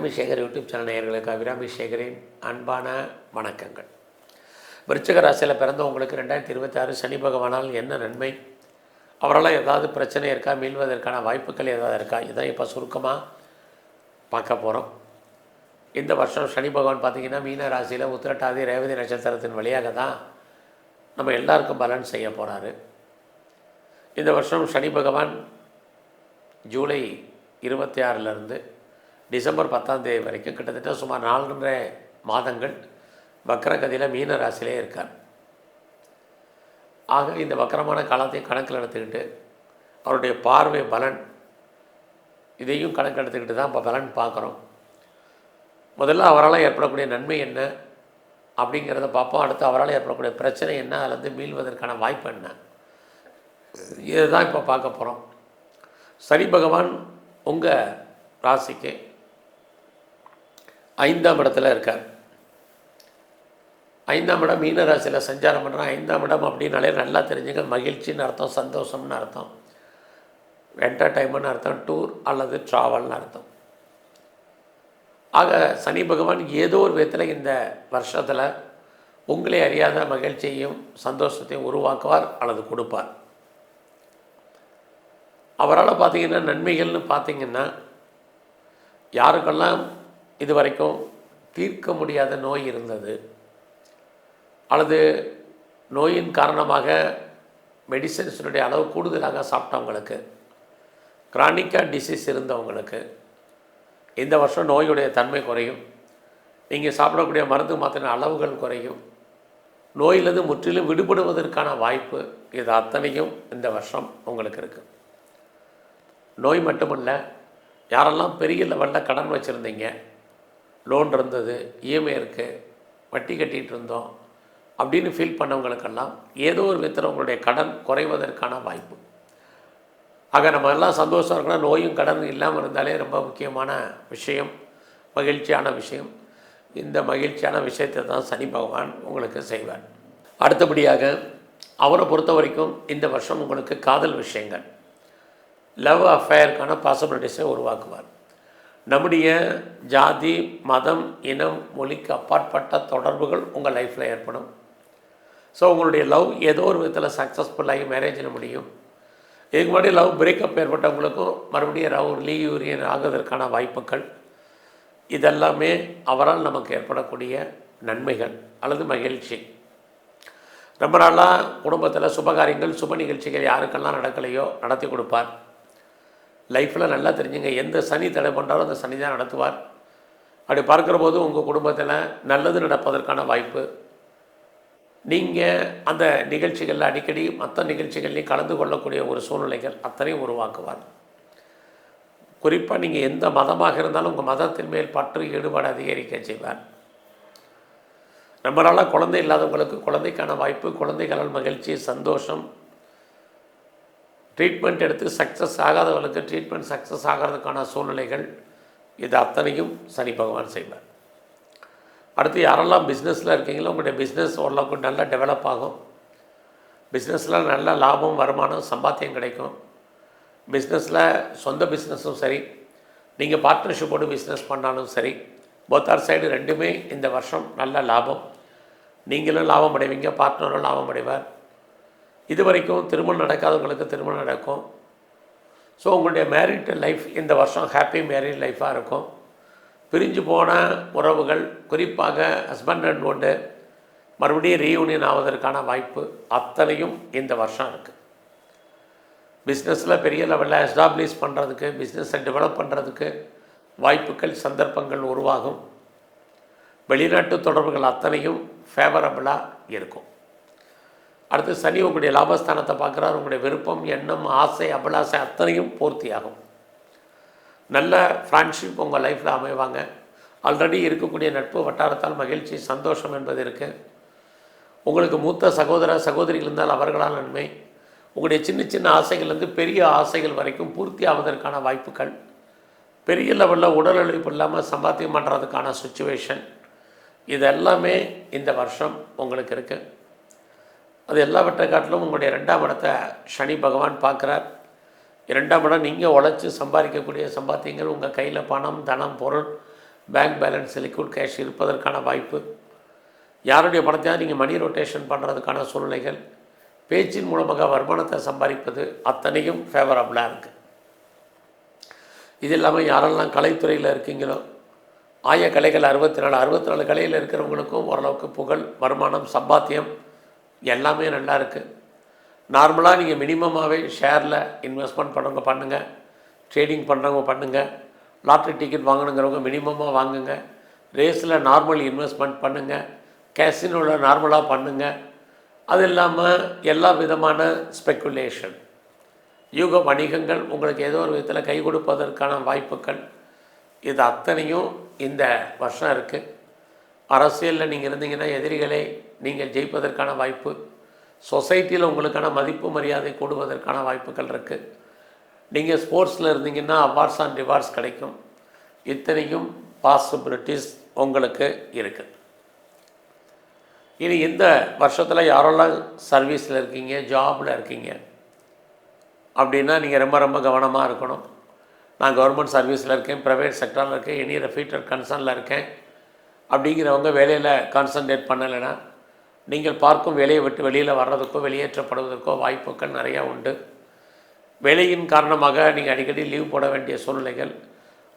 Abirami YouTube channel நேயர்களுக்கு அபிராமிசேகரின் அன்பான வணக்கங்கள். விருச்சக ராசியில் பிறந்தவங்களுக்கு ரெண்டாயிரத்தி இருபத்தாறு சனி பகவானால் என்ன நன்மை? அவரால் ஏதாவது பிரச்சனை இருக்கா? மீள்வதற்கான வாய்ப்புகள் ஏதாவது இருக்கா? இதான் இப்போ சுருக்கமாக பார்க்க போகிறோம் இந்த வருஷம் சனி பகவான் பார்த்திங்கன்னா மீன ராசியில் உத்திரட்டாதி ரேவதி நட்சத்திரத்தின் வழியாக தான் நம்ம எல்லாருக்கும் பலன் செய்ய போகிறாரு இந்த வருஷம் சனி பகவான் ஜூலை இருபத்தி ஆறிலிருந்து டிசம்பர் பத்தாம் தேதி வரைக்கும் கிட்டத்தட்ட சுமார் நாலரை மாதங்கள் வக்கரகதியில் மீன ராசியிலே இருக்கார். ஆக இந்த வக்கரமான காலத்தையும் கணக்கில் எடுத்துக்கிட்டு அவருடைய பார்வை பலன் இதையும் கணக்கு எடுத்துக்கிட்டு தான் இப்போ பலன் பார்க்குறோம். முதல்ல அவரால் ஏற்படக்கூடிய நன்மை என்ன அப்படிங்கிறத பார்ப்போம். அடுத்து அவரால் ஏற்படக்கூடிய பிரச்சனை என்ன அதுலேருந்து மீள்வதற்கான வாய்ப்பு என்ன? இதுதான் இப்போ பார்க்க போகிறோம் சனி பகவான் உங்கள் ராசிக்கு ஐந்தாம் இடத்துல இருக்கார். ஐந்தாம் இடம் மீனராசியில் சஞ்சாரம் பண்ணுறோம் ஐந்தாம் இடம் அப்படின்னாலே நல்லா தெரிஞ்சுங்க. மகிழ்ச்சின்னு அர்த்தம் சந்தோஷம்னு அர்த்தம். என்டர்டைன்மெண்ட் அர்த்தம் டூர் அல்லது ட்ராவல்னு அர்த்தம். ஆக சனி பகவான் ஏதோ ஒரு விதத்தில் இந்த வருஷத்தில் உங்களை அறியாத மகிழ்ச்சியையும் சந்தோஷத்தையும் உருவாக்குவார் அல்லது கொடுப்பார். அவரால் பார்த்தீங்கன்னா நன்மைகள்னு பார்த்தீங்கன்னா யாருக்கெல்லாம் இது வரைக்கும் தீர்க்க முடியாத நோய் இருந்தது. அல்லது நோயின் காரணமாக மெடிசன்ஸினுடைய அளவு கூடுதலாக சாப்பிட்டவங்களுக்கு கிரானிக்காக டிசீஸ் இருந்தவங்களுக்கு இந்த வருஷம் நோயுடைய தன்மை குறையும். நீங்கள் சாப்பிடக்கூடிய மருந்து மாத்திர அளவுகள் குறையும். நோயிலிருந்து முற்றிலும் விடுபடுவதற்கான வாய்ப்பு இது அத்தனையும் இந்த வருஷம் உங்களுக்கு இருக்குது நோய் மட்டுமல்ல யாரெல்லாம் பெரிய லெவலில் கடன் வச்சுருந்தீங்க லோன் இருந்தது இஎம்ஐ இருக்குது வட்டி கட்டிகிட்டு இருந்தோம் அப்படின்னு ஃபீல் பண்ணவங்களுக்கெல்லாம் ஏதோ ஒரு விதத்தில் உங்களுடைய கடன் குறைவதற்கான வாய்ப்பு. ஆக நம்ம எல்லாம் சந்தோஷம் இருக்கணும் நோயும் கடன் இல்லாமல் இருந்தாலே ரொம்ப முக்கியமான விஷயம் மகிழ்ச்சியான விஷயம். இந்த மகிழ்ச்சியான விஷயத்தை தான் சனி பகவான் உங்களுக்கு செய்வார். அடுத்தபடியாக அவரை பொறுத்த வரைக்கும் இந்த வருஷம் உங்களுக்கு காதல் விஷயங்கள் லவ் அஃபேருக்கான பாசிபிலிட்டிஸை உருவாக்குவார். நம்முடைய ஜாதி மதம் இனம் மொழிக்கு அப்பாற்பட்ட தொடர்புகள் உங்கள் லைஃப்பில் ஏற்படும். ஸோ உங்களுடைய லவ் ஏதோ ஒரு விதத்தில் சக்ஸஸ்ஃபுல்லாகி மேரேஜில் முடியும். இதுக்கு முன்னாடி லவ் பிரேக்கப் ஏற்பட்டவங்களுக்கும் மறுபடியும் லவ் லீயூரியன் ஆகுவதற்கான வாய்ப்புகள். இதெல்லாமே அவரால் நமக்கு ஏற்படக்கூடிய நன்மைகள் அல்லது மகிழ்ச்சி. ரொம்ப நாளாக குடும்பத்தில் சுபகாரியங்கள் சுப நிகழ்ச்சிகள் யாருக்கெல்லாம் நடக்கலையோ நடத்தி கொடுப்பார். லைஃப்பில் நல்லா தெரிஞ்சுங்க எந்த சனி தடை பண்ணாலும் அந்த சனி தான் நடத்துவார். அப்படி பார்க்குற போது உங்கள் குடும்பத்தில் நல்லது நடப்பதற்கான வாய்ப்பு. நீங்கள் அந்த நிகழ்ச்சிகளில் அடிக்கடி மற்ற நிகழ்ச்சிகள்லையும் கலந்து கொள்ளக்கூடிய ஒரு சூழ்நிலைகள் அத்தனையும் உருவாக்குவார். குறிப்பாக நீங்கள் எந்த மதமாக இருந்தாலும் உங்கள் மதத்தின் மேல் பற்று ஈடுபாடு அதிகரிக்க செய்வார். நம்மளால் குழந்தை இல்லாதவங்களுக்கு குழந்தைக்கான வாய்ப்பு குழந்தைகளால் மகிழ்ச்சி சந்தோஷம் ட்ரீட்மெண்ட் எடுத்து சக்ஸஸ் ஆகாதவர்களுக்கு ட்ரீட்மெண்ட் சக்ஸஸ் ஆகிறதுக்கான சூழ்நிலைகள் இது அத்தனையும் சனி பகவான் செய்வார். அடுத்து யாரெல்லாம் பிஸ்னஸில் இருக்கீங்களோ உங்களுடைய பிஸ்னஸ் ஓரளவுக்கு நல்லா டெவலப் ஆகும். பிஸ்னஸில் நல்ல லாபம் வருமானம் சம்பாத்தியம் கிடைக்கும். பிஸ்னஸில் சொந்த பிஸ்னஸும் சரி. நீங்கள் பார்ட்னர்ஷிப்போடு பிஸ்னஸ் பண்ணாலும் சரி. போத்தார் சைடு ரெண்டுமே இந்த வருஷம் நல்ல லாபம். நீங்களும் லாபம் அடைவீங்க பார்ட்னரும் லாபம் அடைவார் இது வரைக்கும் திருமணம் நடக்காதவங்களுக்கு திருமணம் நடக்கும். ஸோ உங்களுடைய மேரிட் லைஃப் இந்த வருஷம் ஹாப்பி மேரிட் லைஃபாக இருக்கும். பிரிஞ்சு போன உறவுகள் குறிப்பாக ஹஸ்பண்ட் அண்ட் ஒன்று மறுபடியும் ரீயூனியன் ஆவதற்கான வாய்ப்பு அத்தனையும் இந்த வருஷம் இருக்குது பிஸ்னஸில் பெரிய லெவலில் எஸ்டாப்ளிஷ் பண்ணுறதுக்கு பிஸ்னஸை டெவலப் பண்ணுறதுக்கு வாய்ப்புகள் சந்தர்ப்பங்கள் உருவாகும். வெளிநாட்டு தொடர்புகள் அத்தனையும் ஃபேவரபுளாக இருக்கும். அடுத்து சனி உங்களுடைய லாபஸ்தானத்தை பார்க்குறாரு. உங்களுடைய விருப்பம் எண்ணம் ஆசை அபிலாசை அத்தனையும் பூர்த்தியாகும். நல்ல ஃப்ரெண்ட்ஷிப் உங்கள் லைஃப்பில் அமைவாங்க. ஆல்ரெடி இருக்கக்கூடிய நட்பு வட்டாரத்தால் மகிழ்ச்சி சந்தோஷம் என்பது இருக்குது உங்களுக்கு மூத்த சகோதர சகோதரிகள் இருந்தால் அவர்களால் நன்மை. உங்களுடைய சின்ன சின்ன ஆசைகள்லேருந்து பெரிய ஆசைகள் வரைக்கும் பூர்த்தி ஆவதற்கான வாய்ப்புகள். பெரிய லெவலில் உடல் உழைப்பு இல்லாமல் சம்பாத்தியம் பண்ணுறதுக்கான சுச்சுவேஷன் இதெல்லாமே இந்த வருஷம் உங்களுக்கு இருக்குது அது எல்லாவற்றை காட்டிலும் உங்களுடைய ரெண்டாம் இடத்தை சனி பகவான் பார்க்குறார். இரண்டாம் இடம் நீங்கள் உழைச்சி சம்பாதிக்கக்கூடிய சம்பாத்தியங்கள் உங்கள் கையில் பணம் தனம் பொருள் பேங்க் பேலன்ஸ் லிக்விட் கேஷ் இருப்பதற்கான வாய்ப்பு. யாருடைய பணத்தையாவது நீங்கள் மணி ரொட்டேஷன் பண்ணுறதுக்கான சூழ்நிலைகள். பேச்சின் மூலமாக வருமானத்தை சம்பாதிப்பது அத்தனையும் ஃபேவரபுளாக இருக்குது இது இல்லாமல் யாரெல்லாம் கலைத்துறையில் இருக்கீங்களோ ஆய கலைகள் அறுபத்தி நாலு அறுபத்தி நாலு கலையில் இருக்கிறவங்களுக்கும் ஓரளவுக்கு புகழ் வருமானம் சம்பாத்தியம் எல்லாமே நல்லா இருக்குது நார்மலாக நீங்கள் மினிமமாகவே ஷேரில் இன்வெஸ்ட்மெண்ட் பண்ணுறவங்க பண்ணுங்கள் ட்ரேடிங் பண்ணுறவங்க பண்ணுங்கள் லாட்ரி டிக்கெட் வாங்கணுங்கிறவங்க மினிமமாக வாங்குங்க. ரேஸில் நார்மல் இன்வெஸ்ட்மெண்ட் பண்ணுங்கள் கேசினோவில் நார்மலாக பண்ணுங்கள் அது இல்லாமல் எல்லா விதமான ஸ்பெக்குலேஷன் யூக வணிகங்கள் உங்களுக்கு ஏதோ ஒரு விதத்தில் கை கொடுப்பதற்கான வாய்ப்புகள். இது அத்தனையும் இந்த வருஷம் இருக்குது அரசியலில் நீங்கள் இருந்தீங்கன்னா எதிரிகளை நீங்கள் ஜெயிப்பதற்கான வாய்ப்பு சொசைட்டியில் உங்களுக்கான மதிப்பு மரியாதை கூடுவதற்கான வாய்ப்புகள் இருக்குது நீங்கள் ஸ்போர்ட்ஸில் இருந்தீங்கன்னா அவார்ட்ஸ் அண்ட் ரிவார்ட்ஸ் கிடைக்கும். இத்தனையும் பாசிபிலிட்டிஸ் உங்களுக்கு இருக்குது இனி இந்த வருஷத்தில் யாரெல்லாம் சர்வீஸில் இருக்கீங்க ஜாபில் இருக்கீங்க அப்படின்னா நீங்கள் ரொம்ப ரொம்ப கவனமாக இருக்கணும். நான் கவர்மெண்ட் சர்வீஸில் இருக்கேன் ப்ரைவேட் செக்டரில் இருக்கேன் எனி ரெஃபீட்டர் கன்சர்னில் இருக்கேன். அப்படிங்கிறவங்க வேலையில் கான்சன்ட்ரேட் பண்ணலைன்னா நீங்கள் பார்க்கும் வேலையை விட்டு வெளியில் வர்றதுக்கோ வெளியேற்றப்படுவதற்கோ வாய்ப்புகள் நிறையா உண்டு. வேலையின் காரணமாக நீங்கள் அடிக்கடி லீவ் போட வேண்டிய சூழ்நிலைகள்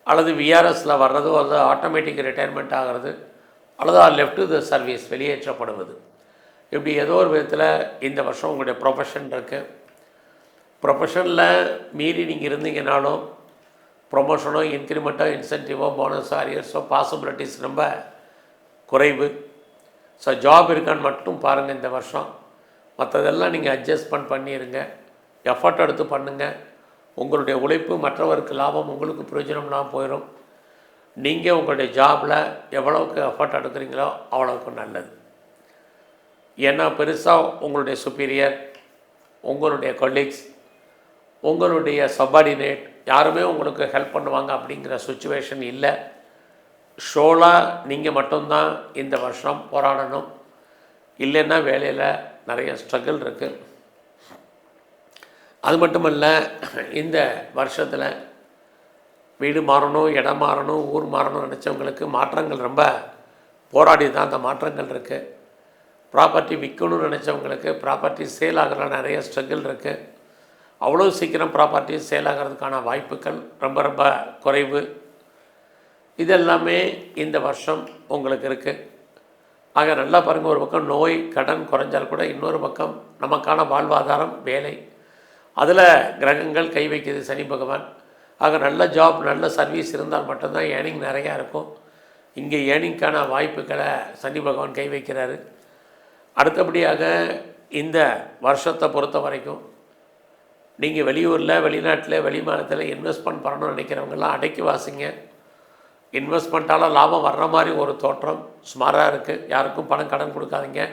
அல்லது விஆர்எஸில் வர்றதோ அல்லது ஆட்டோமேட்டிக் ரிட்டையர்மெண்ட் ஆகிறது அல்லது ஆர் லெஃப்ட் த சர்வீஸ் வெளியேற்றப்படுவது. இப்படி ஏதோ ஒரு விதத்தில் இந்த வருஷம் உங்களுடைய ப்ரொஃபஷன் இருக்குது ப்ரொஃபஷனில் மீறி நீங்கள் இருந்தீங்கனாலும் ப்ரொமோஷனோ இன்க்ரிமெண்ட்டோ இன்சென்டிவோ போனஸோ அரியர்ஸோ பாசிபிலிட்டிஸ் ரொம்ப குறைவு. ஸோ ஜாப் இருக்கான்னு மட்டும் பாருங்கள் இந்த வருஷம். மற்றதெல்லாம் நீங்கள் அட்ஜஸ்ட்மெண்ட் பண்ணிடுங்க எஃபர்ட் எடுத்து பண்ணுங்கள் உங்களுடைய உழைப்பு மற்றவருக்கு லாபம் உங்களுக்கு பிரயோஜனம்லாம் போயிடும் நீங்கள் உங்களுடைய ஜாபில் எவ்வளோக்கு எஃபர்ட் எடுக்கிறீங்களோ அவ்வளோக்கு நல்லது. ஏன்னா பெருசாக உங்களுடைய சுப்பீரியர் உங்களுடைய கொலீக்ஸ் உங்களுடைய சப்பார்டினேட் யாருமே உங்களுக்கு ஹெல்ப் பண்ணுவாங்க அப்படிங்கிற சுச்சுவேஷன் இல்லை. ஷோலாக நீங்கள் மட்டும்தான் இந்த வருஷம் போராடணும். இல்லைன்னா வேலையில் நிறைய ஸ்ட்ரகிள் இருக்குது அது மட்டும் இல்லை இந்த வருஷத்தில் வீடு மாறணும் இடம் மாறணும் ஊர் மாறணும் நினச்சவங்களுக்கு மாற்றங்கள் ரொம்ப போராடி தான் அந்த மாற்றங்கள் இருக்குது ப்ராப்பர்ட்டி விற்கணும்னு நினச்சவங்களுக்கு ப்ராப்பர்ட்டி சேல் ஆகிற நிறைய ஸ்ட்ரகிள் இருக்குது அவ்வளோ சீக்கிரம் ப்ராப்பர்ட்டி சேல் ஆகிறதுக்கான வாய்ப்புகள் ரொம்ப ரொம்ப குறைவு. இதெல்லாமே இந்த வருஷம் உங்களுக்கு இருக்குது ஆக நல்லா பாருங்கள் ஒரு பக்கம் நோய் கடன் குறைஞ்சால் கூட இன்னொரு பக்கம் நமக்கான வாழ்வாதாரம் வேலை. அதில் கிரகங்கள் கை வைக்கிது சனி பகவான். ஆக நல்ல ஜாப் நல்ல சர்வீஸ் இருந்தால் மட்டும்தான் ஏர்னிங் நிறையா இருக்கும். இங்கே ஏர்னிங்க்கான வாய்ப்புகளை சனி பகவான் கை வைக்கிறாரு. அடுத்தபடியாக இந்த வருஷத்தை பொறுத்த வரைக்கும் நீங்கள் வெளியூரில் வெளிநாட்டில் வெளி மாநிலத்தில் இன்வெஸ்ட்மெண்ட் பண்ணணும்னு நினைக்கிறவங்கெல்லாம் அடக்கி வாசிங்க. இன்வெஸ்ட்மெண்ட்டால் லாபம் வர்ற மாதிரி ஒரு தோற்றம் சுமாராக இருக்குது யாருக்கும் பணம் கடன் கொடுக்காதீங்க.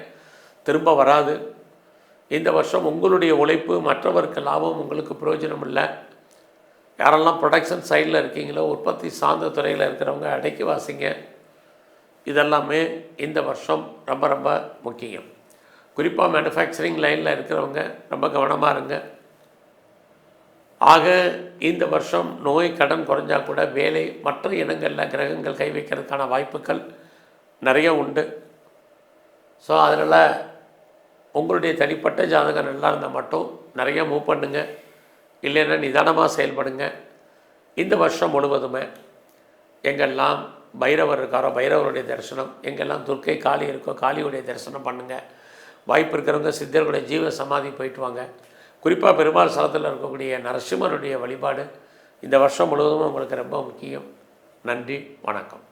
திரும்ப வராது. இந்த வருஷம் உங்களுடைய உழைப்பு மற்றவருக்கு லாபம் உங்களுக்கு பிரயோஜனம் இல்லை. யாரெல்லாம் ப்ரொடக்ஷன் சைடில் இருக்கீங்களோ உற்பத்தி சார்ந்த துறையில் இருக்கிறவங்க அடக்கி வாசிங்க. இதெல்லாமே இந்த வருஷம் ரொம்ப ரொம்ப முக்கியம். குறிப்பாக மேனுஃபேக்சரிங் லைனில் இருக்கிறவங்க ரொம்ப கவனமாக இருங்க. ஆக இந்த வருஷம் நோய் கடன் குறைஞ்சா கூட வேலை மற்ற இனங்களில் கிரகங்கள் கை வைக்கிறதுக்கான வாய்ப்புகள் நிறைய உண்டு. ஸோ அதனால் உங்களுடைய தனிப்பட்ட ஜாதகம் நல்லா இருந்தால் மட்டும் நிறைய மூவ் பண்ணுங்க. இல்லைன்னா நிதானமாக செயல்படுங்க. இந்த வருஷம் முழுவதுமே எங்கெல்லாம் பைரவர் இருக்காரோ பைரவருடைய தரிசனம் எங்கெல்லாம் துர்க்கை காளி இருக்கோ காளியுடைய தரிசனம் பண்ணுங்கள் வாய்ப்பு இருக்கிறவங்க சித்தர்களுடைய ஜீவ சமாதி போயிட்டு வாங்க. குறிப்பாக பெருமாள் ஸ்தலத்தில் இருக்கக்கூடிய நரசிம்மருடைய வழிபாடு இந்த வருஷம் முழுவதும் உங்களுக்கு ரொம்ப முக்கியம். நன்றி வணக்கம்.